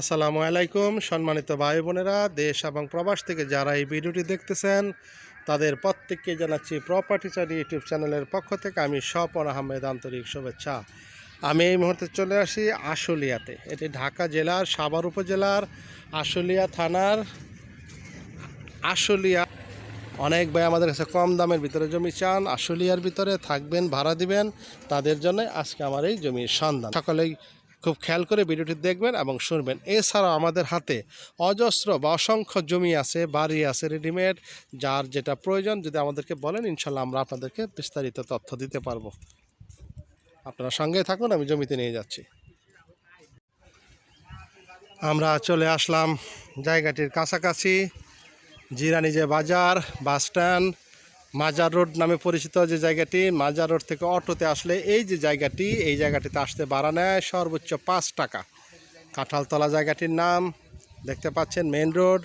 আসসালামু আলাইকুম, সম্মানিত ভাই বোনেরা, দেশ এবং প্রবাস থেকে যারা এই ভিডিওটি দেখতেছেন, তাদের প্রত্যেককে জানাচ্ছি প্রপার্টি চারি ইউটিউব চ্যানেলের পক্ষ থেকে আমি স্বপন আহমেদ আন্তরিক শুভেচ্ছা। আমি এই মুহূর্তে চলে আসি আশুলিয়াতে। এটি ঢাকা জেলার সাভার উপজেলার আশুলিয়া থানার আশুলিয়া। অনেক ভাই আমাদের কাছে কম দামের ভিতরে জমি চান, আশুলিয়ার ভিতরে থাকবেন, ভাড়া দিবেন, তাদের জন্য আজকে আমার এই জমির সন্ধান। সকলেই খুব খেয়াল করে ভিডিওটি দেখবেন এবং শুনবেন। এছাড়াও আমাদের হাতে অজস্র বা অসংখ্য জমি আছে, বাড়ি আছে রেডিমেড যার যেটা প্রয়োজন, যদি আমাদেরকে বলেন ইনশাল্লাহ আমরা আপনাদেরকে বিস্তারিত তথ্য দিতে পারব। আপনারা সঙ্গে থাকুন, আমি জমিতে নিয়ে যাচ্ছি। আমরা চলে আসলাম জায়গাটির কাছাকাছি জিরানি যে বাজার, বাস স্ট্যান্ড মাজার রোড নামে পরিচিত যে জায়গাটি, মাজার রোড থেকে অটোতে আসলে এই যে জায়গাটি, এই জায়গাটিতে আসতে ভাড়া নেয় সর্বোচ্চ পাঁচ টাকা। কাঁঠালতলা জায়গাটির নাম, দেখতে পাচ্ছেন মেন রোড।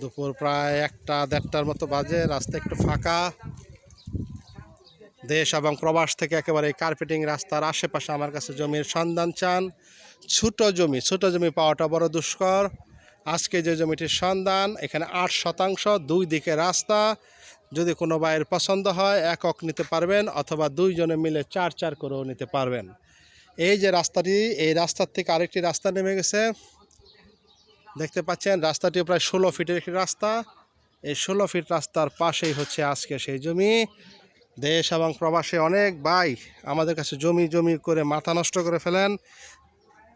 দুপুর প্রায় একটা দেড়টার মতো বাজে, রাস্তা একটু ফাঁকা। দেশ এবং প্রবাস থেকে একেবারে কার্পেটিং রাস্তার আশেপাশে আমার কাছে জমির সন্ধান চান। ছোট জমি ছোট জমি পাওয়াটা বড় দুষ্কর। আজকে যে জমিটির সন্ধান, এখানে আট শতাংশ, দুই দিকে রাস্তা। যদি কোনো বাইয়ের পছন্দ হয়, একক নিতে পারবেন অথবা দুইজনে মিলে চার চার করেও নিতে পারবেন। এই যে রাস্তাটি, এই রাস্তার থেকে আরেকটি রাস্তা নেমে গেছে। দেখতে পাচ্ছেন রাস্তাটি প্রায় ষোলো ফিটের একটি রাস্তা। এই ষোলো ফিট রাস্তার পাশেই হচ্ছে আজকে সেই জমি। দেশ এবং প্রবাসে অনেক বাই আমাদের কাছে জমি জমি করে মাথা নষ্ট করে ফেলেন।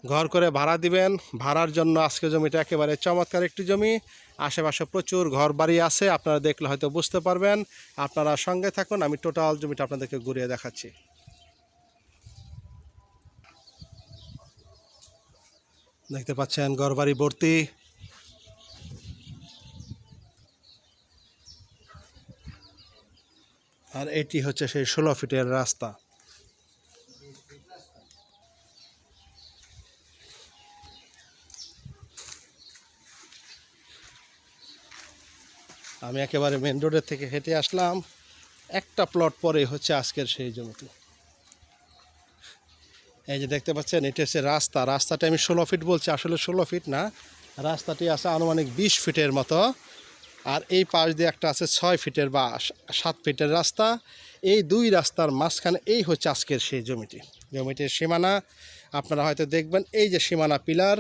ঘর করে ভাড়া দিবেন। ভাড়ার জন্য আজকে জমিটা একেবারে চমৎকার একটি জমি। আশেপাশে প্রচুর ঘর বাড়ি আছে, আপনারা দেখলে হয়তো বুঝতে পারবেন। আপনারা সঙ্গে থাকুন, আমি টোটাল জমিটা আপনাদেরকে ঘুরিয়ে দেখাচ্ছি। দেখতে পাচ্ছেন ঘর বাড়ি ভর্তি। আর এটি হচ্ছে সেই ষোলো ফিটের রাস্তা। আমি একেবারে মেন রোডের থেকে হেঁটে আসলাম। একটা প্লট পরে হচ্ছে আজকের সেই জমিটি। এই যে দেখতে পাচ্ছেন, এটি হচ্ছে রাস্তা। রাস্তাটা আমি ষোলো ফিট বলছি, আসলে ষোলো ফিট না। রাস্তাটি আছে আনুমানিক বিশ ফিটের মতো। আর এই পাশ দিয়ে একটা আছে ছয় ফিটের বা সাত ফিটের রাস্তা। এই দুই রাস্তার মাঝখানে এই হচ্ছে আজকের সেই জমিটি। জমিটির সীমানা, আপনারা হয়তো দেখবেন, এই যে সীমানা পিলার,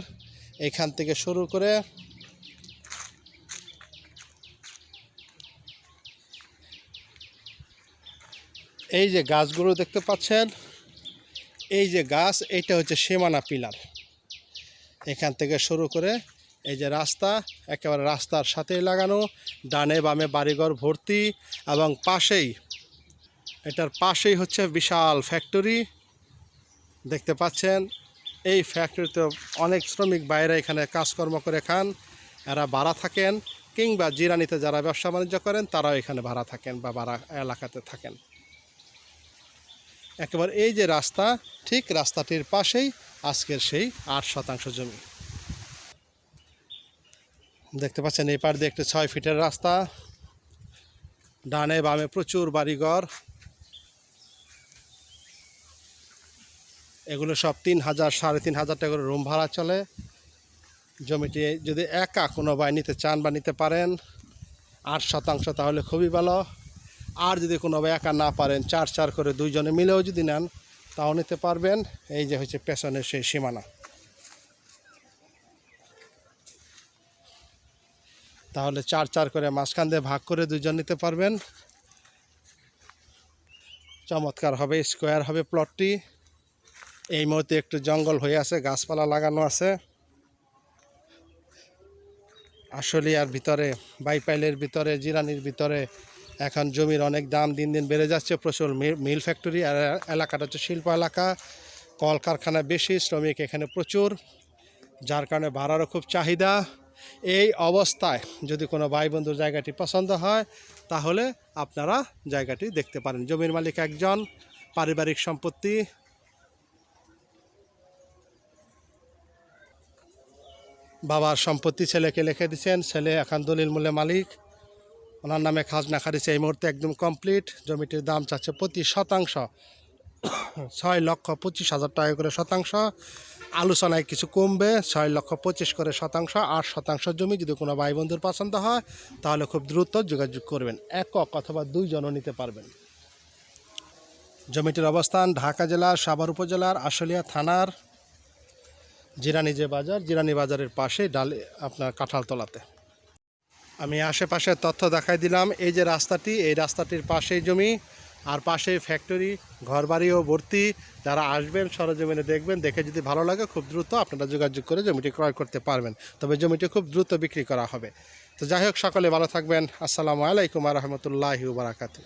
এখান থেকে শুরু করে এই যে গাছগুলো দেখতে পাচ্ছেন, এই যে গাছ এইটা হচ্ছে সীমানা পিলার। এখান থেকে শুরু করে এই যে রাস্তা, একেবারে রাস্তার সাথেই লাগানো, ডানে বামে বাড়িঘর ভর্তি এবং পাশেই, এটার পাশেই হচ্ছে বিশাল ফ্যাক্টরি। দেখতে পাচ্ছেন, এই ফ্যাক্টরিতে অনেক শ্রমিক বাইরে এখানে কাজকর্ম করে খান, এরা ভাড়া থাকেন, কিংবা জিরানিতে যারা ব্যবসা বাণিজ্য করেন, তারাও এখানে ভাড়া থাকেন বা ভাড়া এলাকাতে থাকেন। একেবারে এই যে রাস্তা, ঠিক রাস্তাটির পাশেই আজকের সেই আট শতাংশ জমি। দেখতে পাচ্ছেন এই পার দিয়ে একটি ছয় ফিটের রাস্তা। ডানে বামে প্রচুর বাড়িঘর। এগুলো সব তিন হাজার, সাড়ে তিন হাজার টাকা করে রুম ভাড়া চলে। জমিটি যদি একা কোনো ভাই নিতে চান বা নিতে পারেন, আট শতাংশ তাহলে খুবই ভালো। আর যদি কোনো একা না পারেন, চার চার করে দুইজনে মিলেও যদি নেন, তাও নিতে পারবেন। এই যে হচ্ছে পেছনের সেই সীমানা। তাহলে চার চার করে মাঝখান দিয়ে ভাগ করে দুজন নিতে পারবেন। চমৎকার হবে, স্কোয়ার হবে প্লটটি। এই মুহূর্তে একটু জঙ্গল হয়ে আছে, গাছপালা লাগানো আছে। আশুলিয়ার ভিতরে বাইপাইলের ভিতরে, জিরানির ভিতরে এখন জমির অনেক দাম দিন দিন বেড়ে যাচ্ছে, প্রচুর মিল ফ্যাক্টরি এলাকাটা হচ্ছে শিল্প এলাকা। কলকারখানা বেশি, শ্রমিক এখানে প্রচুর, যার কারণে ভাড়ারও খুব চাহিদা। এই অবস্থায় যদি কোনো ভাই বন্ধুর জায়গাটি পছন্দ হয়, তাহলে আপনারা জায়গাটি দেখতে পারেন। জমির মালিক একজন, পারিবারিক সম্পত্তি। বাবার সম্পত্তি ছেলেকে লিখে দিচ্ছেন, ছেলে এখন দলিল মূল্যে মালিক। ওনার নামে খাজনা খারিছে এই মুহূর্তে একদম কমপ্লিট জমিটির দাম চাচ্ছে প্রতি শতাংশ ছয় লক্ষ পঁচিশ হাজার টাকা করে শতাংশ। আলোচনায় কিছু কমবে, ছয় লক্ষ পঁচিশ করে শতাংশ, আট শতাংশ জমি যদি কোনো ভাই বন্ধুর পছন্দ হয়, তাহলে খুব দ্রুত যোগাযোগ করবেন। একক অথবা দুইজনও নিতে পারবেন। জমিটির অবস্থান ঢাকা জেলার সাভার উপজেলার আশুলিয়া থানার জিরানি যে বাজার। জিরানি বাজারের পাশে ডালে আপনার কাঁঠালতলাতে। আমি আশেপাশের তথ্য দেখাই দিলাম। এই যে রাস্তাটি, এই রাস্তাটির পাশেই জমি, আর পাশেই ফ্যাক্টরি ঘরবাড়িও ভর্তি। যারা আসবেন সরজমিনে দেখবেন, দেখে যদি ভালো লাগে খুব দ্রুত আপনারা যোগাযোগ করে জমিটি ক্রয় করতে পারবেন। তবে জমিটি খুব দ্রুত বিক্রি করা হবে। তো যাই হোক, সকলে ভালো থাকবেন। আসসালামু আলাইকুম রহমতুল্লাহি বারাকাতু